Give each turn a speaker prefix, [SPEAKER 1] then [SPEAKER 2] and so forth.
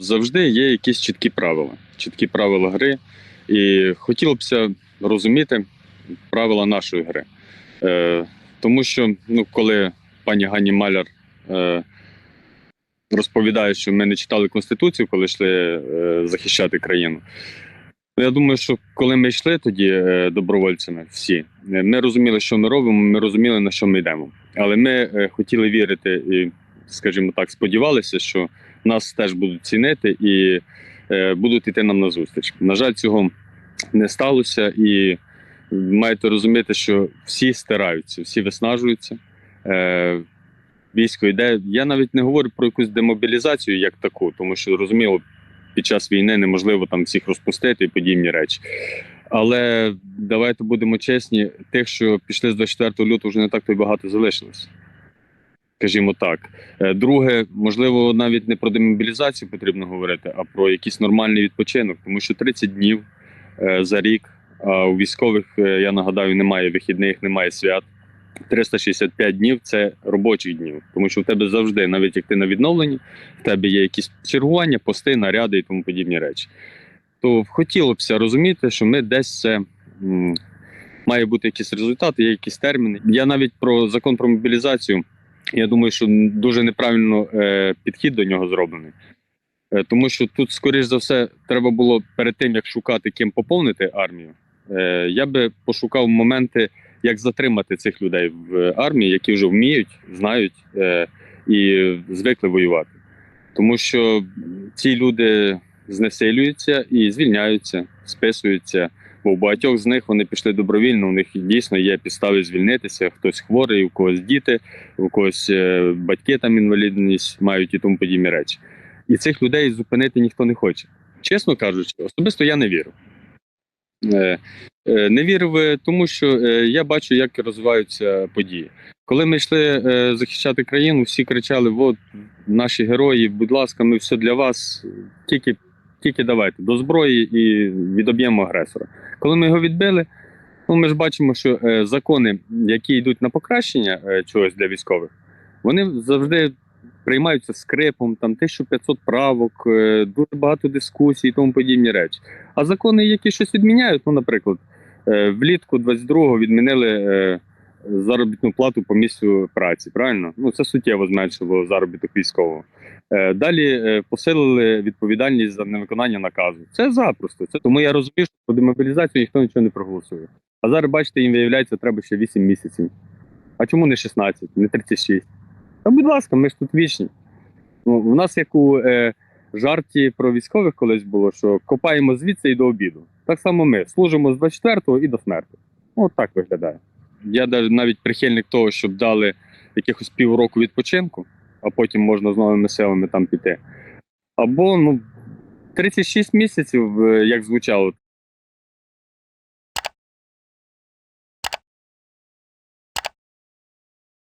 [SPEAKER 1] Завжди є якісь чіткі правила, чіткі правила гри. І хотілося б розуміти правила нашої гри. Е, тому що, ну, коли пані Гані Маляр е, розповідає, що ми не читали Конституцію, коли йшли е, захищати країну. ну, Я думаю, що коли ми йшли тоді е, добровольцями, всі, е, ми розуміли, що ми робимо, ми розуміли, на що ми йдемо. Але ми е, хотіли вірити і, скажімо так, сподівалися, що нас теж будуть цінити і е, будуть йти нам на зустріч. На жаль, цього не сталося, і маєте розуміти, що всі стираються, всі виснажуються. Е, військо йде. Я навіть не говорю про якусь демобілізацію як таку, тому що розуміло, під час війни неможливо там всіх розпустити і подібні речі. Але давайте будемо чесні, тих, що пішли з 24 лютого, вже не так то й багато залишилось. Скажімо так. Е, Друге, можливо, навіть не про демобілізацію потрібно говорити, а про якийсь нормальний відпочинок, тому що 30 днів е, за рік, а у військових, е, я нагадаю, немає вихідних, немає свят. 365 днів це робочих днів, тому що в тебе завжди, навіть як ти на відновленні, в тебе є якісь чергування, пости, наряди і тому подібні речі. То хотілося розуміти, що ми десь це має бути якісь результати, є якісь терміни. Я навіть про закон про мобілізацію. Я думаю, що дуже неправильно е, підхід до нього зроблений. Е, тому що тут, скоріш за все, треба було перед тим, як шукати, ким поповнити армію. Е, я би пошукав моменти, як затримати цих людей в армії, які вже вміють, знають і звикли воювати. Тому що ці люди знесилюються і звільняються, списуються. Бо у багатьох з них вони пішли добровільно, у них дійсно є підстави звільнитися. Хтось хворий, у когось діти, у когось е, батьки там інвалідність мають і тому подібні речі. І цих людей зупинити ніхто не хоче. Чесно кажучи, особисто я не вірю. Е, е, Не вірив, тому що я бачу, як розвиваються події. Коли ми йшли захищати країну, всі кричали: от наші герої, будь ласка, ми все для вас. Тільки, тільки давайте до зброї і відоб'ємо агресора. Коли ми його відбили, ну ми ж бачимо, що е, закони, які йдуть на покращення е, чогось для військових, вони завжди приймаються скрипом, там 1500 правок, е, дуже багато дискусій і тому подібні речі. А закони, які щось відміняють, ну, наприклад, е, влітку 22-го відмінили е, заробітну плату по місцю праці. Правильно? Ну це суттєво зменшило заробіток військового. Е, Далі е, посилили відповідальність за невиконання наказу. Це запросто. Це тому я розумію, що по демобілізацію ніхто нічого не проголосує. А зараз, бачите, їм виявляється, треба ще 8 місяців. А чому не 16, не 36? Та будь ласка, ми ж тут вічні. Ну, у нас як у е, жарті про військових колись було, що копаємо звідси і до обіду. Так само ми служимо з 24-го і до смерті. От так виглядає. Я навіть прихильник того, щоб дали якихось півроку відпочинку, а потім можна з новими силами там піти. Або ну, 36 місяців, е, як звучало,